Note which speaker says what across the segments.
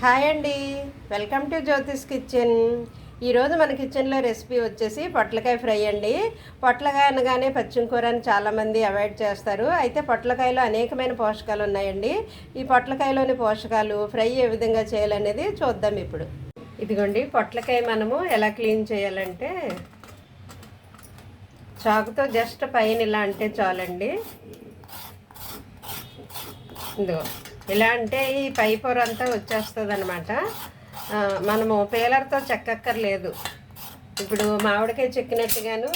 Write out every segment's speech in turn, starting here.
Speaker 1: Hi అండి. Welcome to Jyotish kitchen. ఈరోజు మన కిచెన్లో రెసిపీ వచ్చేసి పొట్లకాయ ఫ్రై అండి. పొట్లకాయ అనగానే పచ్చిమ చాలామంది అవాయిడ్ చేస్తారు. అయితే పొట్లకాయలో అనేకమైన పోషకాలు ఉన్నాయండి. ఈ పొట్లకాయలోని పోషకాలు ఫ్రై ఏ విధంగా చేయాలనేది చూద్దాం ఇప్పుడు. ఇదిగోండి పొట్లకాయ మనము ఎలా క్లీన్ చేయాలంటే చాకుతో జస్ట్ పైన ఇలా అంటే చాలండి. ఇదిగో. ఇలా అంటే ఈ పై పొర అంతా వచ్చేస్తుంది అనమాట మనము పేలర్తో చెక్కక్కర్లేదు. ఇప్పుడు మామిడికాయ చెక్కినట్టుగాను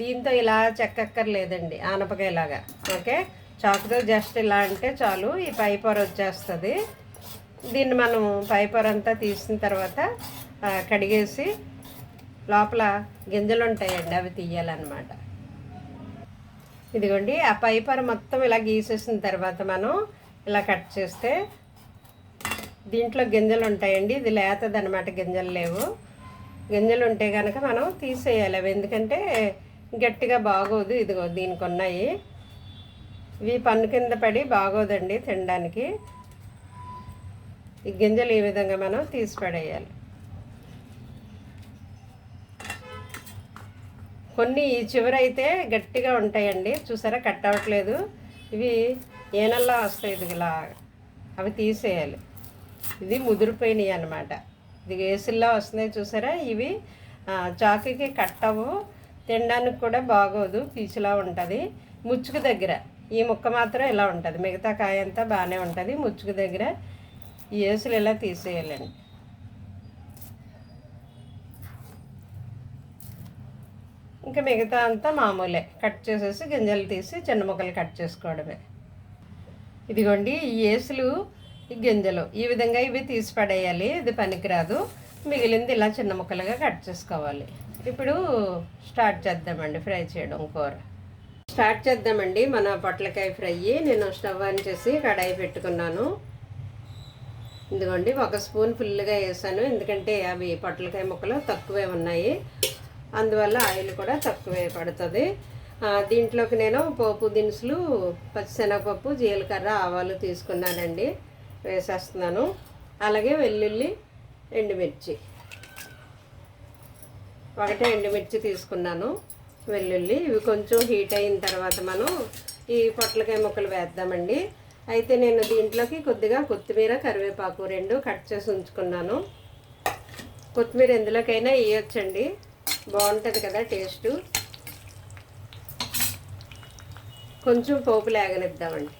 Speaker 1: దీంతో ఇలా చెక్కక్కర్లేదండి ఆనపకాయలాగా. ఓకే? చాకుతో జస్ట్ ఇలా అంటే చాలు ఈ పై పొర వచ్చేస్తుంది. దీన్ని మనం పై పొర అంతా తీసిన తర్వాత కడిగేసి లోపల గింజలు ఉంటాయండి అవి తీయాలన్నమాట. ఇదిగోండి ఆ పై పొర మొత్తం ఇలా గీసేసిన తర్వాత మనం ఇలా కట్ చేస్తే దీంట్లో గింజలు ఉంటాయండి. ఇది లేతదనమాట గింజలు లేవు. గింజలు ఉంటే కనుక మనం తీసేయాలి అవి. ఎందుకంటే గట్టిగా బాగోదు. ఇదిగో దీనికి ఉన్నాయి. ఇవి పన్ను కింద పడి బాగోదండి తినడానికి. ఈ గింజలు ఈ విధంగా మనం తీసి పడేయాలి. కొన్ని ఈ చివరైతే గట్టిగా ఉంటాయండి. చూసారా? కట్ అవ్వట్లేదు. ఇవి ఏనల్లా వస్తాయి ఇది ఇలా అవి తీసేయాలి. ఇది ముదిరిపోయినాయి అనమాట ఇది ఏసిల్లా వస్తున్నాయి చూసారా? ఇవి చాకుకి కట్ అవ్వు తినడానికి కూడా బాగోదు పీచులా ఉంటుంది. ముచ్చుకు దగ్గర ఈ ముక్క మాత్రం ఇలా ఉంటుంది. మిగతా కాయ అంతా బాగానే ఉంటుంది. ముచ్చుకు దగ్గర ఈ ఏసులు ఇలా తీసేయాలండి. ఇంకా మిగతా అంతా మామూలే. కట్ చేసేసి గింజలు తీసి చిన్న ముక్కలు కట్ చేసుకోవడమే. ఇదిగోండి ఈ ఏసులు ఈ గింజలు ఈ విధంగా ఇవి తీసి పడేయాలి. ఇది పనికిరాదు. మిగిలింది ఇలా చిన్న ముక్కలుగా కట్ చేసుకోవాలి. ఇప్పుడు స్టార్ట్ చేద్దామండి ఫ్రై చేయడం కూర. స్టార్ట్ చేద్దామండి మన పొట్లకాయ ఫ్రై. నేను స్టవ్ ఆన్ చేసి కడాయి పెట్టుకున్నాను. ఇదిగోండి ఒక స్పూన్ ఫుల్గా వేసాను. ఎందుకంటే అవి పొట్లకాయ ముక్కలు తక్కువే ఉన్నాయి. అందువల్ల ఆయిల్ కూడా తక్కువే పడుతుంది. దీంట్లోకి నేను పోపు దినుసులు పచ్చిశనగపప్పు జీలకర్ర ఆవాలు తీసుకున్నానండి. వేసేస్తున్నాను. అలాగే వెల్లుల్లి ఎండుమిర్చి. ఒకటే ఎండుమిర్చి తీసుకున్నాను వెల్లుల్లి. ఇవి కొంచెం హీట్ అయిన తర్వాత మనం ఈ పొట్లకాయ ముక్కలు వేద్దామండి. అయితే నేను దీంట్లోకి కొద్దిగా కొత్తిమీర కరివేపాకు రెండు కట్ చేసి ఉంచుకున్నాను. కొత్తిమీర ఎందులోకైనా వేయొచ్చండి. బాగుంటుంది కదా టేస్టు. కొంచెం పోపు లేగనిద్దామండి.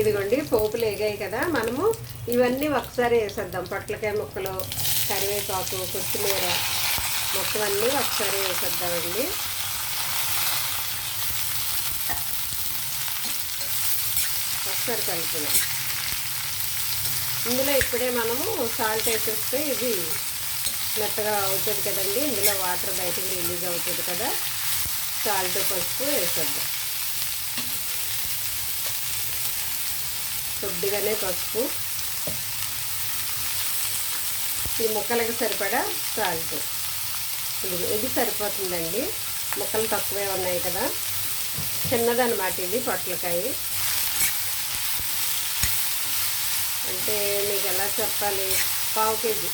Speaker 1: ఇదిగోండి పోపు లేగాయి కదా మనము ఇవన్నీ ఒకసారి వేసేద్దాం. పొట్లకాయ ముక్కలు కరివేపాకు కొత్తిమీర మొత్తం అన్నీ ఒకసారి వేసేద్దామండి. ఒకసారి కలుపుదాం. ఇందులో ఇప్పుడే మనము సాల్ట్ వేసేస్తే ఇది మెత్తగా అవుతుంది కదండి. ఇందులో వాటర్ బయటకు రిలీజ్ అవుతుంది కదా. సాల్ట్ పసుపు వేసేద్దాం. కొద్దిగానే పసుపు. ఈ ముక్కలకి సరిపడా సాల్ట్. ఇది సరిపోతుందండి. ముక్కలు తక్కువే ఉన్నాయి కదా. చిన్నదనమాట ఇది పొట్లకాయ. అంటే మీకు ఎలా చెప్పాలి? పావు కేజీ.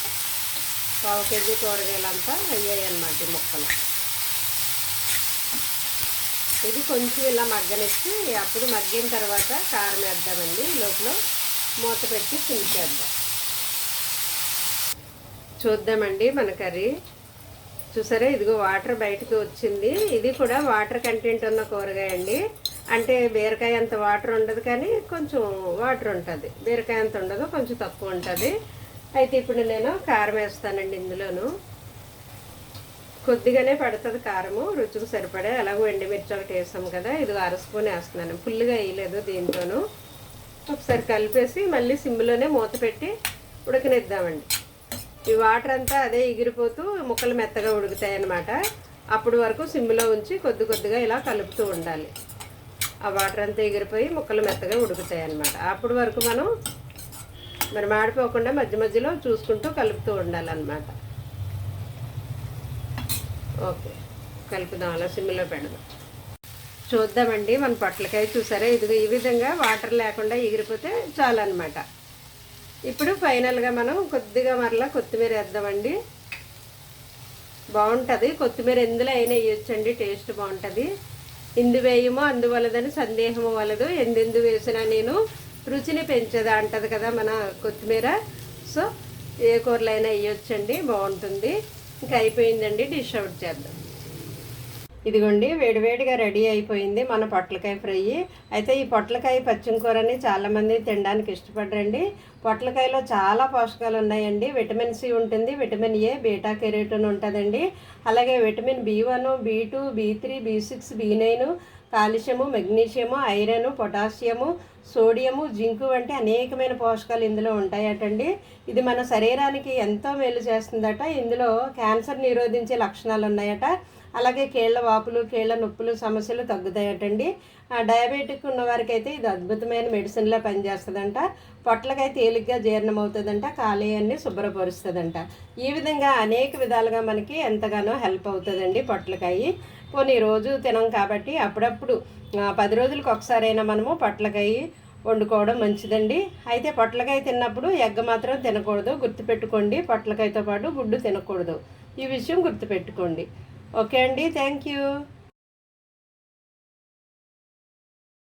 Speaker 1: పావు కేజీ కూరగాయలంతా అయ్యాయి అన్నమాట ఈ ముక్కలు. ఇది కొంచెం ఇలా మగ్గనిచ్చి అప్పుడు మగ్గిన తర్వాత కారం వేద్దామండి. లోపల మూత పెట్టి చించేద్దాం చూద్దామండి మన కర్రీ. చూసారా? ఇదిగో వాటర్ బయటకు వచ్చింది. ఇది కూడా వాటర్ కంటెంట్ ఉన్న కూరగాయ అండి. అంటే బీరకాయ అంత వాటర్ ఉండదు కానీ కొంచెం వాటర్ ఉంటుంది. బీరకాయ అంత ఉండదు కొంచెం తక్కువ ఉంటుంది. అయితే ఇప్పుడు నేను కారం వేస్తానండి ఇందులోను. కొద్దిగానే పడుతుంది కారము రుచికి సరిపడే అలాగో ఎండుమిర్చి ఒకటి వేసాం కదా ఇది అర స్పూన్ వేస్తున్నాను. ఫుల్గా వేయలేదు దీంతోనూ ఒకసారి కలిపేసి మళ్ళీ సిమ్లోనే మూత పెట్టి ఉడకనిద్దామండి. ఈ వాటర్ అంతా అదే ఎగిరిపోతూ ముక్కలు మెత్తగా ఉడుకుతాయి అన్నమాట అప్పుడు వరకు సిమ్లో ఉంచి కొద్ది కొద్దిగా ఇలా కలుపుతూ ఉండాలి. ఆ వాటర్ అంతా ఎగిరిపోయి ముక్కలు మెత్తగా ఉడుకుతాయి అన్నమాట అప్పుడు వరకు మనం మరి మాడిపోకుండా మధ్య మధ్యలో చూసుకుంటూ కలుపుతూ ఉండాలన్నమాట. ఓకే. కలుపుదాం అలా సిమ్లో పెడదాం. చూద్దామండి మన పొట్లకాయ చూసారా? ఇది ఈ విధంగా వాటర్ లేకుండా ఎగిరిపోతే చాలన్నమాట. ఇప్పుడు ఫైనల్గా మనం కొద్దిగా మరలా కొత్తిమీర వేద్దామండి. బాగుంటుంది. కొత్తిమీర ఎందులో అయినా వేయొచ్చండి టేస్ట్ బాగుంటుంది. ఇందు వేయమో అందువలదని సందేహము వలదు. ఎందెందు వేసినా నేను రుచిని పెంచదా అంటది కదా మన కొత్తిమీర. సో ఏ కూరలైనా వేయొచ్చండి బాగుంటుంది. ఇంకా అయిపోయిందండి డిష్ అవుట్ చేద్దాం. ఇదిగోండి వేడివేడిగా రెడీ అయిపోయింది మన పొట్లకాయ ఫ్రై. అయితే ఈ పొట్లకాయ పచ్చిమికూరని చాలామంది తినడానికి ఇష్టపడరండి. పొట్లకాయలో చాలా పోషకాలు ఉన్నాయండి. విటమిన్ సి ఉంటుంది విటమిన్ ఏ బీటా కెరోటిన్ ఉంటుందండి. అలాగే vitamin B one B two B three B six B nine calcium magnesium iron potassium sodium zinc వంటి అనేకమైన పోషకాలు ఇందులో ఉంటాయటండి. ఇది మన శరీరానికి ఎంతో మేలు చేస్తుందట. ఇందులో క్యాన్సర్ నిరోధించే లక్షణాలు ఉన్నాయట. అలాగే కీళ్ళ వాపులు కీళ్ళ నొప్పులు సమస్యలు తగ్గుతాయటండి. ఆ డయాబెటిక్ ఉన్న వారికి అయితే ఇది అద్భుతమైన మెడిసిన్లా పనిచేస్తుందంట. పొట్లకాయ తేలిగ్గా జీర్ణం అవుతుందంట కాలేయాన్ని శుభ్రపరుస్తుందంట. ఈ విధంగా అనేక విధాలుగా మనకి ఎంతగానో హెల్ప్ అవుతుందండి పొట్లకాయ. పోనీ రోజు తినం కాబట్టి అప్పుడప్పుడు పది రోజులకు ఒకసారైనా మనము పొట్లకాయ వండుకోవడం మంచిదండి. అయితే పొట్లకాయ తిన్నప్పుడు ఎగ్గ మాత్రం తినకూడదు. గుర్తుపెట్టుకోండి పొట్లకాయతో పాటు గుడ్డు తినకూడదు. ఈ విషయం గుర్తుపెట్టుకోండి. ఓకే అండి థ్యాంక్ యూ